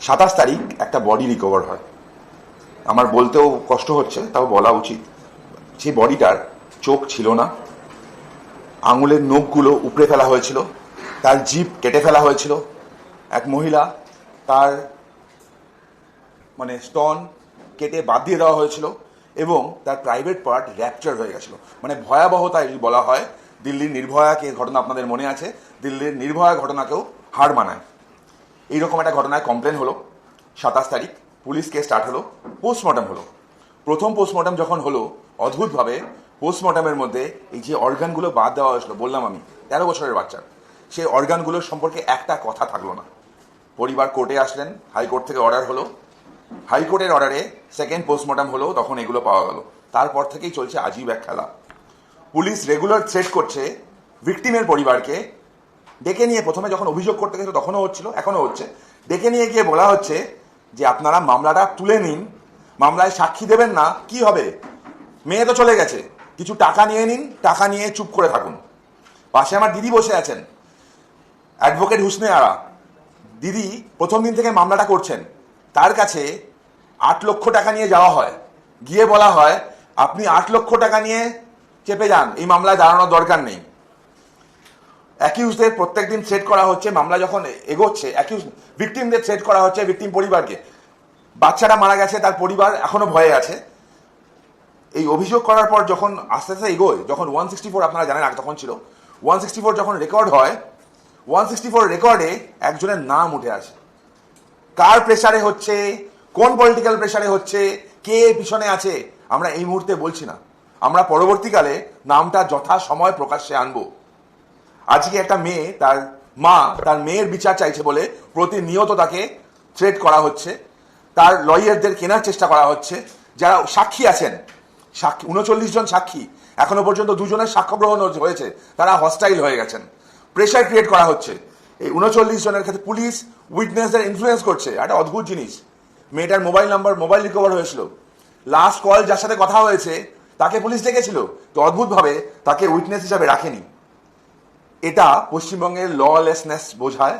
সাতাশ তারিখ একটা বডি রিকভার হয়। আমার বলতেও কষ্ট হচ্ছে, তাও বলা উচিত। সেই বডিটার চোখ ছিল না, আঙুলের নখগুলো উপড়ে ফেলা হয়েছিল, তার জিভ কেটে ফেলা হয়েছিল। এক মহিলা তার মানে স্টন কেটে বাদ দিয়ে দেওয়া হয়েছিল এবং তার প্রাইভেট পার্ট র্যাপচার হয়ে গেছিল। মানে ভয়াবহতা এটি বলা হয়, দিল্লির নির্ভয়াকে ঘটনা আপনাদের মনে আছে, দিল্লির নির্ভয়া ঘটনাকেও হার মানায়। এইরকম একটা ঘটনায় কমপ্লেন হলো, সাতাশ তারিখ পুলিশ কেস স্টার্ট হলো পোস্টমর্টম হলো। প্রথম পোস্টমর্টম যখন হলো, অদ্ভুতভাবে পোস্টমর্টমের মধ্যে এই যে অর্গানগুলো বাদ দেওয়া হয়েছিল, বললাম আমি, তেরো বছরের বাচ্চার সেই অর্গানগুলোর সম্পর্কে একটা কথা থাকল না। পরিবার কোর্টে আসলেন, হাইকোর্ট থেকে অর্ডার হলো। হাইকোর্টের অর্ডারে সেকেন্ড পোস্টমর্টম হলো, তখন এগুলো পাওয়া গেল। তারপর থেকেই চলছে আজীব এক খেলা। পুলিশ রেগুলার থ্রেট করছে ভিকটিমের পরিবারকে ডেকে নিয়ে প্রথমে যখন অভিযোগ করতে গেছে তখনও হচ্ছিল, এখনও হচ্ছে। ডেকে নিয়ে গিয়ে বলা হচ্ছে যে আপনারা মামলাটা তুলে নিন, মামলায় সাক্ষী দেবেন না, কি হবে? মেয়ে তো চলে গেছে, কিছু টাকা নিয়ে নিন, টাকা নিয়ে চুপ করে থাকুন। পাশে আমার দিদি বসে আছেন, অ্যাডভোকেট হুসনে আরা। দিদি প্রথম দিন থেকে মামলাটা করছেন, তার কাছে আট লক্ষ টাকা নিয়ে যাওয়া হয়। গিয়ে বলা হয়, আপনি আট লক্ষ টাকা নিয়ে চেপে যান, এই মামলায় দাঁড়ানোর দরকার নেই। অ্যাকিউজদের প্রত্যেকদিন থ্রেট করা হচ্ছে, মামলা যখন এগোচ্ছে, অ্যাকিউজ, ভিকটিমদের থ্রেট করা হচ্ছে ভিকটিম পরিবারকে। বাচ্চারা মারা গেছে, তার পরিবার এখনও ভয়ে আছে। এই অভিযোগ করার পর যখন আস্তে আস্তে এগোয়, যখন ওয়ান সিক্সটি ফোর আপনারা জানেন তখন ছিল, ওয়ান সিক্সটি ফোর যখন রেকর্ড হয়, ওয়ান সিক্সটি ফোর রেকর্ডে একজনের নাম উঠে আসে। কার প্রেশারে হচ্ছে, কোন পলিটিক্যাল প্রেসারে হচ্ছে, কে পিছনে আছে, আমরা এই মুহূর্তে বলছি না। আমরা পরবর্তীকালে নামটা যথা সময় প্রকাশ্যে আনব। আজকে একটা মেয়ে, তার মা, তার মেয়ের বিচার চাইছে বলে প্রতিনিয়ত তাকে থ্রেট করা হচ্ছে। তার লয়ারদের কেনার চেষ্টা করা হচ্ছে। যারা সাক্ষী আছেন, সাক্ষী, উনচল্লিশ জন সাক্ষী, এখনও পর্যন্ত দুজনের সাক্ষ্য গ্রহণ হয়েছে। তারা হস্টাইল হয়ে গেছেন। প্রেশার ক্রিয়েট করা হচ্ছে। এই উনচল্লিশ জনের ক্ষেত্রে পুলিশ উইটনেসদের ইনফ্লুয়েন্স করছে। একটা অদ্ভুত জিনিস। মেয়েটার মোবাইল নাম্বার মোবাইল রিকভার হয়েছিল। লাস্ট কল যার সাথে কথা হয়েছে, তাকে পুলিশ ডেকেছিল। তো অদ্ভুতভাবে তাকে উইটনেস হিসাবে রাখেনি। এটা পশ্চিমবঙ্গের ললেসনেস বোঝায়।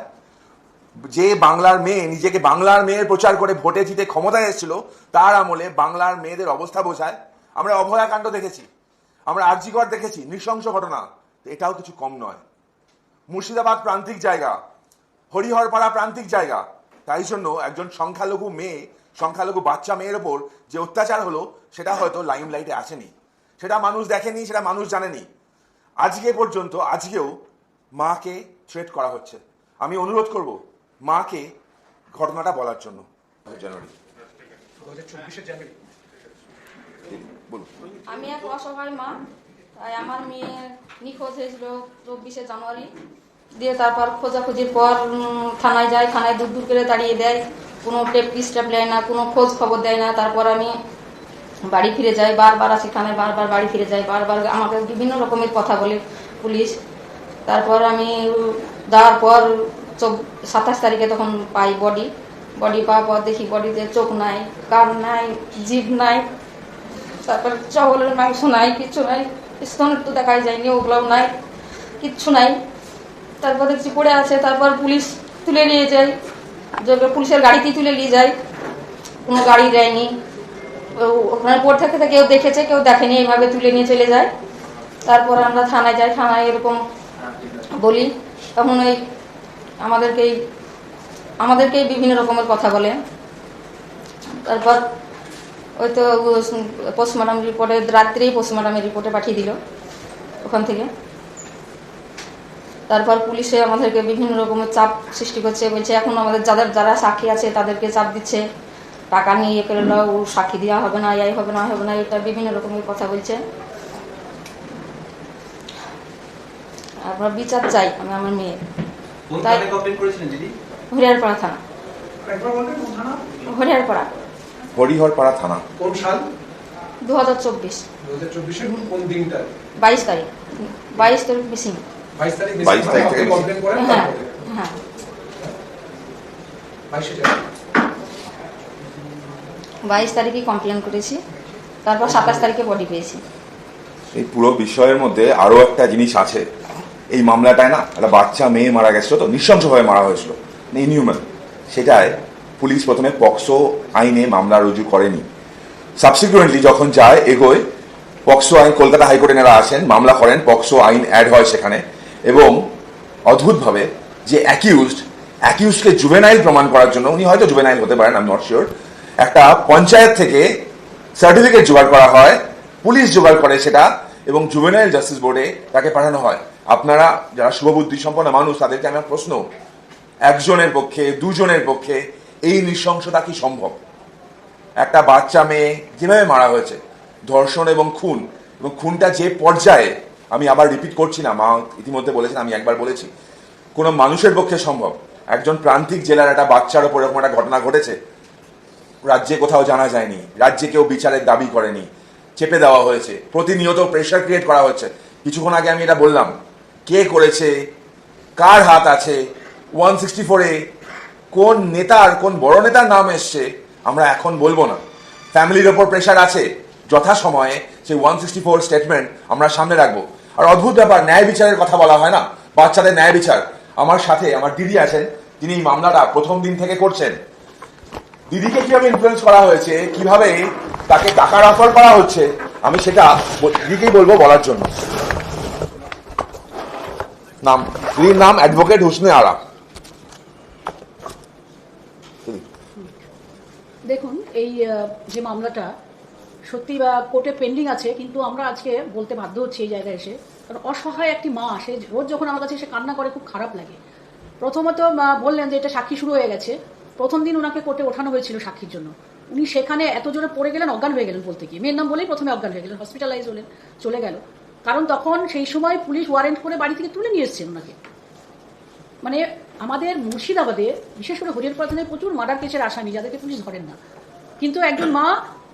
যে বাংলার মেয়ে নিজেকে বাংলার মেয়ের প্রচার করে ভোটে জিতে ক্ষমতায় এসেছিল, তার আমলে বাংলার মেয়েদের অবস্থা বোঝায়। আমরা অভয়াকাণ্ড দেখেছি, আমরা আর্জিকর দেখেছি, নৃশংস ঘটনা। এটাও কিছু কম নয়। মুর্শিদাবাদ প্রান্তিক জায়গা, হরিহরপাড়া প্রান্তিক জায়গা। তাই জন্য একজন সংখ্যালঘু মেয়ে, সংখ্যালঘু বাচ্চা মেয়ের ওপর যে অত্যাচার হলো, সেটা হয়তো লাইম লাইটে আসেনি। সেটা মানুষ দেখেনি, সেটা মানুষ জানেনি। আজকে পর্যন্ত, আজকেও মাকে থ্রেট করা হচ্ছে। আমি অনুরোধ করব মাকে ঘটনাটা বলার জন্য। জানুয়ারি। আমি এক অসহায় মা তাই আমার মেয়ে নিখোঁজ হয়েছিল চব্বিশে জানুয়ারি। দিয়ে তারপর খোঁজাখুঁজির পর থানায় যায় থানায় দূর দূর করে দাঁড়িয়ে দেয়। কোনো টেপ স্টেপ নেয় না কোনো খোঁজ খবর দেয় না। তারপর আমি বাড়ি ফিরে যাই বারবার আসি থানায় বারবার বাড়ি ফিরে যাই বারবার আমাকে বিভিন্ন রকমের কথা বলে পুলিশ। তারপর আমি উম, যাওয়ার পর চব- সাতাশ তারিখে তখন পাই বডি বডি পাওয়ার পর দেখি বডিতে চোখ নাই কান নাই জিভ নাই তারপর চাউলের মাংস নাই কিচ্ছু নাই স্তনের তো দেখাই যায়নি ওগুলোও নাই কিচ্ছু নাই। তারপর দেখছি পড়ে আছে তারপর পুলিশ তুলে নিয়ে যায়। পুলিশের গাড়িতেই তুলে নিয়ে যায়। কোনো গাড়ি দেয়নি ওখানে পড়ে থেকে থেকে কেউ দেখেছে কেউ দেখেনি এইভাবে তুলে নিয়ে চলে যায়। তারপর আমরা থানায় যাই থানায় এরকম বলি, তখন ওই আমাদেরকেই আমাদেরকেই বিভিন্ন রকমের কথা বলে। তারপর ওই তো পোস্টমর্টম রিপোর্টে রাত্রেই পোস্টমর্টমের রিপোর্টে পাঠিয়ে দিল ওখান থেকে। তারপর পুলিশে আমাদেরকে বিভিন্ন রকমের চাপ সৃষ্টি করছে, বলছে এখন আমাদের যাদের, যারা সাক্ষী আছে তাদেরকে চাপ দিচ্ছে। টাকা নিয়ে ইয়ে করে ও সাক্ষী দেওয়া হবে না, এই হবে না হবে না, এটা বিভিন্ন রকমের কথা বলছে। তারপর বিচার চাই আমি আমার মেয়ে তাই- কমপ্লেন করেছিলেন দিদি? হরিয়ারপাড়া থানা। হরিয়ারপাড়া। হরিহরপাড়া থানা। কোন সাল? দু হাজার চব্বিশ। দু হাজার চব্বিশের কোন দিনটা? বাইশ তারিখ। বাইশ তারিখ মিসিং। বাইশ তারিখ 22 তারিখ থেকে কমপ্লেন করেন হ্যাঁ হ্যাঁ। বাইশ তারিখে কমপ্লেন করেছি। তারপর সাতাশ তারিখে বডি পেয়েছি। এই পুরো বিষয়ের মধ্যে আরও একটা জিনিস আছে। এই মামলাটায় না একটা বাচ্চা, মেয়ে মারা গেছিল তো, নৃশংসভাবে মারা হয়েছিল। ইনহিউম্যান সেটায় পুলিশ প্রথমে পক্সো আইনে মামলা রুজু করেনি। সাবসিকুয়েন্টলি যখন যায় এগোয়, পক্সো আইন কলকাতা হাইকোর্টে এনারা আসেন, মামলা করেন, পক্সো আইন অ্যাড হয় সেখানে। এবং অদ্ভুতভাবে যে অ্যাকিউজড অ্যাকিউজকে জুভেনাইল প্রমাণ করার জন্য, উনি হয়তো জুভেনাইল হতে পারেন আই নট শিওর একটা পঞ্চায়েত থেকে সার্টিফিকেট জোগাড় করা হয়, পুলিশ জোগাড় করে সেটা, এবং জুভেনাইল জাস্টিস বোর্ডে তাকে পাঠানো হয়। আপনারা যারা শুভবুদ্ধি সম্পন্ন মানুষ, তাদেরকে আমার প্রশ্ন, একজনের পক্ষে, দুজনের পক্ষে এই নৃশংসতা কি সম্ভব? একটা বাচ্চা মেয়ে যেভাবে মারা হয়েছে, ধর্ষণ এবং খুন, এবং খুনটা যে পর্যায়ে, আমি আবার রিপিট করছি না, মা ইতিমধ্যে বলেছেন, আমি একবার বলেছি, কোনো মানুষের পক্ষে সম্ভব। একজন প্রান্তিক জেলার একটা বাচ্চার ওপর এরকম একটা ঘটনা ঘটেছে, রাজ্যে কোথাও জানা যায়নি, রাজ্যে কেউ বিচারের দাবি করেনি, চেপে দেওয়া হয়েছে, প্রতিনিয়ত প্রেশার ক্রিয়েট করা হচ্ছে। কিছুক্ষণ আগে আমি এটা বললাম কে করেছে? কার হাত আছে? ওয়ান সিক্সটি ফোরে কোন নেতার, কোন বড় নেতার নাম এসছে? আমরা এখন বলব না। ফ্যামিলির ওপর প্রেশার আছে যথাসময়ে সেই ওয়ান সিক্সটি ফোর স্টেটমেন্ট আমরা সামনে রাখব। আর অদ্ভুত ব্যাপার, ন্যায় বিচারের কথা বলা হয় না। বাচ্চাদের ন্যায় বিচার। আমার সাথে আমার দিদি আছেন, তিনি এই মামলাটা প্রথম দিন থেকে করছেন। দিদিকে কীভাবে ইনফ্লুয়েন্স করা হয়েছে? কীভাবে তাকে টাকার অফার করা হচ্ছে? আমি সেটা দিদিকেই বলব বলার জন্য। নাম দিদির নাম অ্যাডভোকেট হুসনে আরা। দেখুন, এই যে মামলাটা সত্যি বা কোর্টে পেন্ডিং আছে, কিন্তু আমরা আজকে বলতে বাধ্য হচ্ছি এই জায়গায় এসে। কারণ অসহায় একটি মা, সে রোজ যখন আমার কাছে এসে কান্না করে, খুব খারাপ লাগে। প্রথমত বললেন যে এটা সাক্ষী শুরু হয়ে গেছে। প্রথম দিন ওনাকে কোর্টে ওঠানো হয়েছিল সাক্ষীর জন্য। উনি সেখানে এত জোরে পড়ে গেলেন, অজ্ঞান হয়ে গেলেন বলতে গিয়ে। মেয়ের নাম বলেই প্রথমে অজ্ঞান হয়ে গেলেন হসপিটালাইজ হলেন, চলে গেল। কারণ তখন সেই সময় পুলিশ ওয়ারেন্ট করে বাড়ি থেকে তুলে নিয়ে এসছেন ওনাকে। মানে আমাদের মুর্শিদাবাদে বিশেষ করে হরিয়ার প্রধানের প্রচুর মার্ডার কেসের আসামি, যাদেরকে পুলিশ ধরেন না। কিন্তু একজন মা,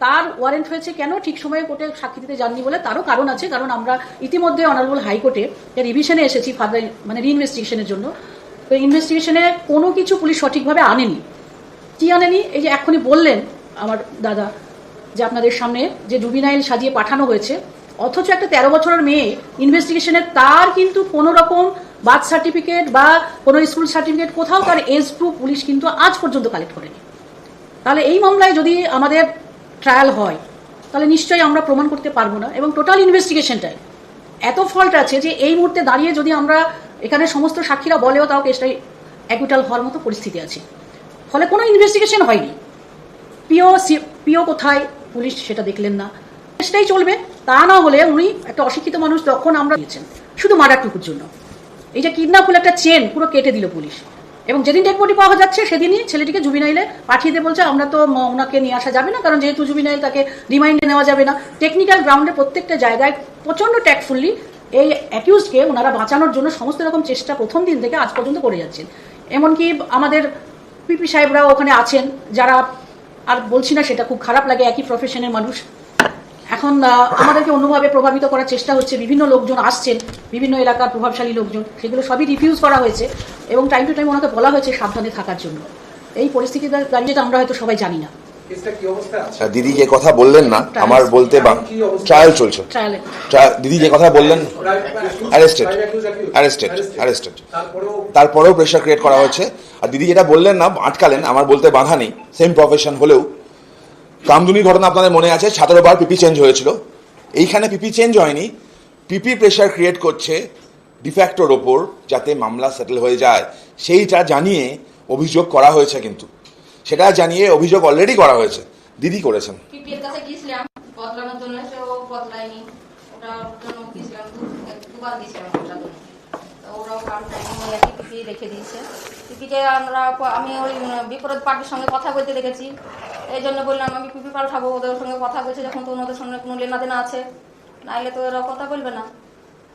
তার ওয়ারেন্ট হয়েছে কেন ঠিক সময়ে কোর্টে সাক্ষী দিতে যাননি বলে তারও কারণ আছে, কারণ আমরা ইতিমধ্যে অনারেবল হাইকোর্টে রিভিশনে এসেছি ফার্দার মানে রিইনভেস্টিগেশনের জন্য। তো ইনভেস্টিগেশনে কোনো কিছু পুলিশ সঠিকভাবে আনেনি। কি আনেনি? এই যে এক্ষুনি বললেন আমার দাদা যে আপনাদের সামনে যে জুবিনাইল সাজিয়ে পাঠানো হয়েছে অথচ একটা তেরো বছরের মেয়ে ইনভেস্টিগেশনে তার কিন্তু কোনো রকম বার্থ সার্টিফিকেট বা কোনো স্কুল সার্টিফিকেট কোথাও তার এজ প্রুফ পুলিশ কিন্তু আজ পর্যন্ত কালেক্ট করেনি। তাহলে এই মামলায় যদি আমাদের ট্রায়াল হয়, তাহলে নিশ্চয়ই আমরা প্রমাণ করতে পারব না এবং টোটাল ইনভেস্টিগেশনটাই এত ফল্ট আছে যে এই মুহূর্তে দাঁড়িয়ে যদি আমরা এখানে সমস্ত সাক্ষীরা বলেও তাও কেসটাই অ্যাকুইটাল হওয়ার মতো পরিস্থিতি আছে। ফলে কোনো ইনভেস্টিগেশন হয়নি। পিও পিও কোথায়? পুলিশ সেটা দেখলেন না। সেটাই চলবে। তা না হলে উনি একটা অশিক্ষিত মানুষ তখন আমরা দিয়েছেন। শুধু মার্ডারটুকুর জন্য। এই যে কিডন্যাপ হলে একটা চেন পুরো কেটে দিল পুলিশ। এবং যেদিন ডেড বডি পাওয়া যাচ্ছে সেদিনই ছেলেটিকে জুবিনাইলে পাঠিয়ে দিয়ে বলছে, আমরা তো ওনাকে নিয়ে আসা যাবে না, কারণ যেহেতু জুবিনাইল তাকে রিমাইন্ডে নেওয়া যাবে না। টেকনিক্যাল গ্রাউন্ডে প্রত্যেকটা জায়গায় প্রচণ্ড ট্যাক্টফুলি এই অ্যাকিউজকে ওনারা বাঁচানোর জন্য সমস্ত রকম চেষ্টা প্রথম দিন থেকে আজ পর্যন্ত করে যাচ্ছেন। এমনকি আমাদের পিপি সাহেবরাও ওখানে আছেন, যারা আর বলছি না সেটা খুব খারাপ লাগে, একই প্রফেশনের মানুষ। এখন আমাদেরকে অন্যভাবে প্রভাবিত করার চেষ্টা হচ্ছে বিভিন্ন লোকজন আসছেন বিভিন্ন এলাকার প্রভাবশালী লোকজন সেগুলো সবই রিফিউজ করা হয়েছে এবং টাইম টু টাইম ওনাকে বলা হয়েছে সাবধানে থাকার জন্য। এই পরিস্থিতিতে দাঁড়িয়ে আমরা হয়তো সবাই জানি না। দিদি যে কথা বললেন না আমার বলতে ট্রায়াল চলছে। দিদি যে কথা বললেন accused. Arrested. Arrested. তারপরেও প্রেশার ক্রিয়েট করা হচ্ছে। আর দিদি যেটা বললেন না আটকালেন আমার বলতে বাধা নেই। সেম প্রফেশন হলেও কামদুনির ঘটনা আপনাদের মনে আছে, সতেরো বার পিপি চেঞ্জ হয়েছিল। এইখানে পিপি চেঞ্জ হয়নি। পিপি প্রেশার ক্রিয়েট করছে ডিফ্যাক্টোর ওপর যাতে মামলা সেটেল হয়ে যায়। সেইটা জানিয়ে অভিযোগ করা হয়েছে কিন্তু। সেটা জানিয়ে অভিযোগ অলরেডি করা হয়েছে। দিদি করেছেন। জন্য একই পিপি রেখে দিয়েছে। পিপিকে আমরা আমি ওই বিপরীত পার্টির সঙ্গে কথা বলতে দেখেছি। এই জন্য বললাম আমি পিপি পাল্টাবো ওদের সঙ্গে কথা বলছে যখন তো ওদের সঙ্গে কোনো লেনাদেনা আছে। নাইলে তো এরা কথা বলবে না।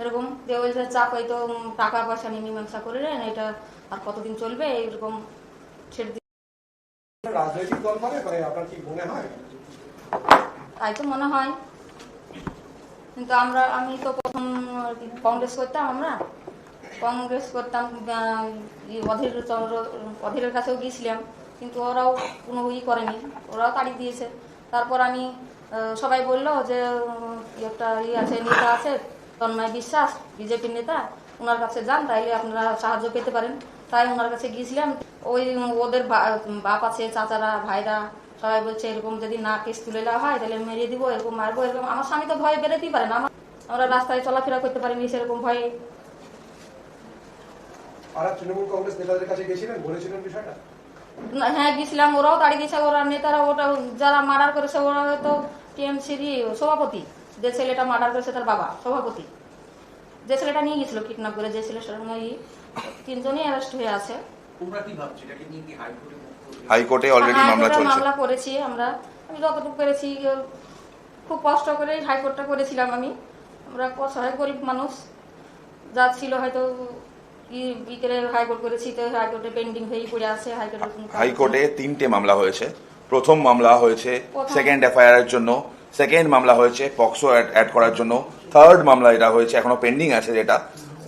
এরকম যে বলছে চাপ হয়তো টাকা পয়সা নিয়ে মীমাংসা করে নেন এটা আর কতদিন চলবে? এইরকম ছেড়ে রাজনৈতিক দল মানে মানে আপনার কি মনে হয়? তাই তো মনে হয়। কিন্তু আমরা আমি তো প্রথম কংগ্রেস করতাম আমরা। কংগ্রেস করতাম অধীর চন্দ্র, অধীরের কাছেও গিয়েছিলাম, কিন্তু ওরাও কোনো ই করেনি, ওরাও তাড়ি দিয়েছে। তারপর আমি সবাই বলল যে একটা ই আছে, নেতা আছে, তন্ময় বিশ্বাস, বিজেপির নেতা, ওনার কাছে যান, তাইলে আপনারা সাহায্য পেতে পারেন। তাই ওনার কাছে গিয়েছিলাম, ওই, ওদের বাপ আছে, চাচারা, ভাইরা, সবাই বলছে, এরকম যদি না কেস তুলে দেওয়া হয় তাহলে মেরিয়ে দিব, এরকম মারবো, এরকম। আমার স্বামী তো ভয়ে বেরোতেই পারে না আমরা রাস্তায় চলাফেরা করতে পারিনি, সেরকম ভয়ে আর তৃণমূল কংগ্রেস নেতাদের কাছে গেছিলেন? বলেছিলেন বিষয়টা? হ্যাঁ গেছিলাম। ওরাও তাড়িয়ে দিয়েছে ওরা নেতারা ওটা যারা মার্ডার করেছে ওরা হয়তো টিএমসির সভাপতি। যে ছেলেটা মার্ডার করেছে তার বাবা সভাপতি। যে ছেলেটা নিয়ে গেছিল কিডন্যাপ করে যে ছেলেটার সঙ্গে তিনজনই অ্যারেস্ট হয়ে আছে। তোমরা কি ভাবছ? এটাকে নিয়ে কি হাইকোর্টে অলরেডি হ্যাঁ, মামলা চলছে। মামলা করেছি আমরা। আমি যতটুকু করেছি খুব কষ্ট করে হাইকোর্টটা করেছিলাম আমি। আমরা অসহায় গরিব মানুষ। যা ছিল হয়তো ই ই হাইকোর্ট করেছি তো হাইকোর্টে পেন্ডিং হয়েই পড়ে আছে হাইকোর্টের হাইকোর্টে তিনটে মামলা হয়েছে। প্রথম মামলা হয়েছে সেকেন্ড এফআইআর এর জন্য সেকেন্ড মামলা হয়েছে পক্সো অ্যাড করার জন্য থার্ড মামলা এটা হয়েছে এখনও পেন্ডিং আছে যেটা।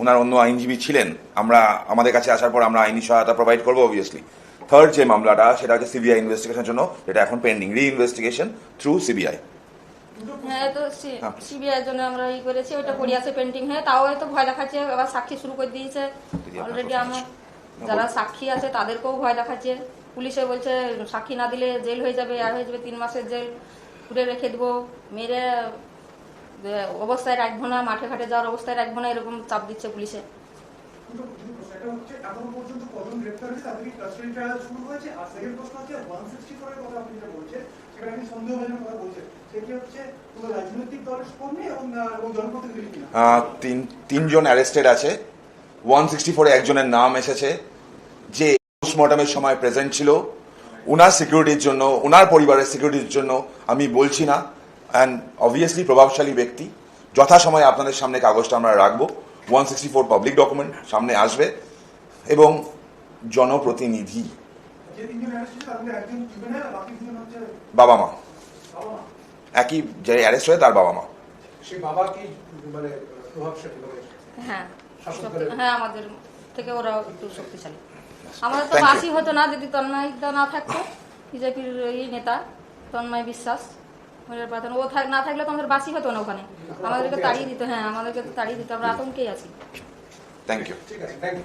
ওনার অন্য আইনজীবী ছিলেন। আমরা আমাদের কাছে আসার পর আমরা আইনি সহায়তা প্রোভাইড করব অবভিয়াসলি থার্ড যে মামলাটা সেটা হচ্ছে সিবিআই ইনভেস্টিগেশনের জন্য এটা এখন পেন্ডিং রি ইনভেস্টিগেশন থ্রু সিবিআই হ্যাঁ তো হ্যাঁ। সিবিআই জন্য আমরা ই করেছি ওইটা পড়ে আছে পেন্টিং হয়ে তাও হয়তো ভয় দেখাচ্ছে আবার সাক্ষী শুরু করে দিয়েছে। অলরেডি আমার যারা সাক্ষী আছে তাদেরকেও ভয় দেখাচ্ছে। পুলিশে বলছে সাক্ষী না দিলে জেল হয়ে যাবে আর হয়ে যাবে তিন মাসের জেল। পুরে রেখে দেবো। মেরে অবস্থায় রাখব না মাঠে ঘাটে যাওয়ার অবস্থায় রাখব না এরকম চাপ দিচ্ছে পুলিশে। পর্যন্ত কজন গ্রেপ্তার হয়েছে? তাদের কি কাস্টডি ট্রায়াল শুরু হয়েছে? আর সেকেন্ড প্রশ্ন হচ্ছে ওয়ান সিক্সটি ফোরের কথা আপনি যেটা বলছেন তিন, তিনজন অ্যারেস্টেড আছে। ওয়ান সিক্সটি ফোরে একজনের নাম এসেছে, যে পোস্টমর্টমের সময় প্রেজেন্ট ছিল। ওনার সিকিউরিটির জন্য ওনার পরিবারের সিকিউরিটির জন্য আমি বলছি না। অ্যান্ড অবভিয়াসলি প্রভাবশালী ব্যক্তি। যথাসময়ে আপনাদের সামনে কাগজটা আমরা রাখব। One sixty four public document সামনে আসবে। এবং জনপ্রতিনিধি। বাবা মা। একই যে অ্যারেস্ট হয়ে তার বাবা মা। সেই বাবা কি মানে প্রভাবশালী হ্যাঁ। হ্যাঁ আমাদের থেকে ওরা একটু শক্তিশালী। আমাদের তো বাসি হতো না যদি তন্ময় দা না থাকতো বিজেপির এই নেতা তন্ময় বিশ্বাস ও থাক- না থাকলে তো আমাদের বাসি হতো না ওখানে। আমাদেরকে তাড়িয়ে দিত হ্যাঁ আমাদেরকে তো তাড়িয়ে দিত আমরা আতঙ্কেই আছি। থ্যাংক ইউ ঠিক আছে থ্যাংক ইউ